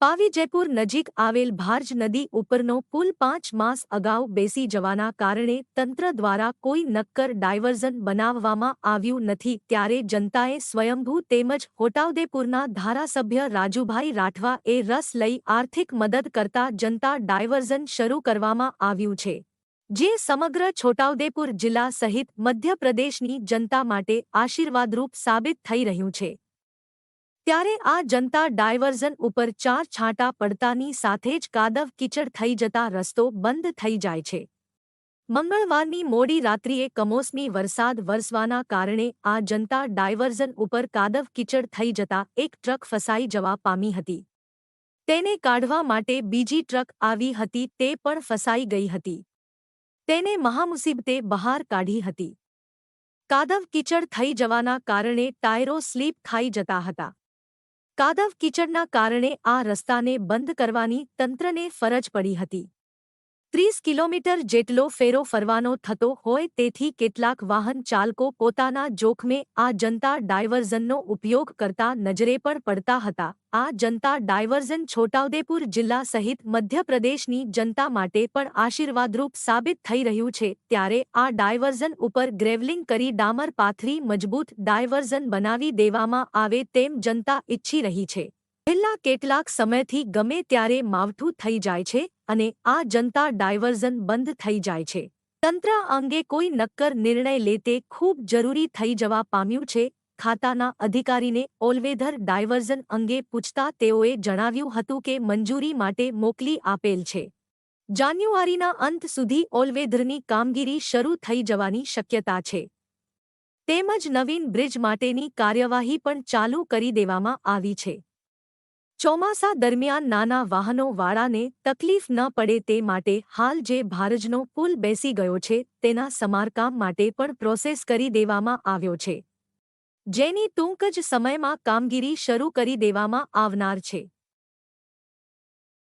પાવી જયપુર નજીક આવેલ ભારજ નદી ઉપરનો પુલ પાંચ માસ અગાઉ બેસી જવાના કારણે તંત્ર દ્વારા કોઈ નક્કર ડાયવર્ઝન બનાવવામાં આવ્યું નથી ત્યારે જનતાએ સ્વયંભૂ તેમજ હોટાઉદેપુરના ધારાસભ્ય રાજુભાઈ રાઠવા એ રસ લઈ આર્થિક મદદ કરતા જનતા ડાયવર્ઝન શરૂ કરવામાં આવ્યું છે. જે સમગ્ર છોટાઉદેપુર જિલ્લા સહિત મધ્યપ્રદેશની જનતા માટે આશીર્વાદરૂપ સાબિત થઈ રહ્યું છે. ત્યારે આ જનતા ડાયવર્ઝન ઉપર ચાર છાંટા પડતાની સાથે જ કાદવ કીચડ થઈ જતા રસ્તો બંધ થઈ જાય છે. મંગળવારની મોડી રાત્રિએ કમોસમી વરસાદ વરસવાના કારણે આ જનતા ડાયવર્ઝન ઉપર કાદવ કીચડ થઈ જતા એક ટ્રક ફસાઈ જવા પામી હતી. તેને કાઢવા માટે બીજી ટ્રક આવી હતી તે પણ ફસાઈ ગઈ હતી. તેને મહામુસીબતે બહાર કાઢી હતી. કાદવ કીચડ થઈ જવાના કારણે ટાયરો સ્લીપ ખાઈ જતા હતા. કાદવ કીચડના કારણે આ રસ્તાને બંધ કરવાની તંત્રને ફરજ પડી હતી. ત્રીસ કિલોમીટર જેટલો ફેરો ફરવાનો થતો હોય તેથી કેટલાક વાહન ચાલકો પોતાના જોખમે આ જનતા ડાયવર્ઝનનો ઉપયોગ કરતા નજરે પણ પડતા હતા. આ જનતા ડાયવર્ઝન છોટાઉદેપુર જિલ્લા સહિત મધ્યપ્રદેશની જનતા માટે પણ આશીર્વાદરૂપ સાબિત થઈ રહ્યું છે. ત્યારે આ ડાયવર્ઝન ઉપર ગ્રેવલિંગ કરી ડામર પાથરી મજબૂત ડાયવર્ઝન બનાવી દેવામાં આવે તેમ જનતા ઈચ્છી રહી છે. છેલ્લા કેટલાક સમયથી ગમે ત્યારે માવઠું થઈ જાય છે અને આ જનતા ડાયવર્ઝન બંધ થઈ જાય છે. તંત્ર અંગે કોઈ નક્કર નિર્ણય લે તે ખૂબ જરૂરી થઈ જવા પામ્યું છે, ખાતાના અધિકારીને ઓલવેધર ડાયવર્ઝન અંગે પૂછતા તેઓએ જણાવ્યું હતું કે મંજૂરી માટે મોકલી આપેલ છે. જાન્યુઆરીના અંત સુધી ઓલવેધરની કામગીરી શરૂ થઈ જવાની શક્યતા છે. તેમજ નવીન બ્રિજ માટેની કાર્યવાહી પણ ચાલુ કરી દેવામાં આવી છે. ચોમાસા દરમિયાન નાના વાહનોવાળાને તકલીફ ન પડે તે માટે હાલ જે ભારજનો પુલ બેસી ગયો છે, તેના સમારકામ માટે પણ પ્રોસેસ કરી દેવામાં આવ્યો છે. જેની ટૂંક જ સમયમાં કામગીરી શરૂ કરી દેવામાં આવનાર છે.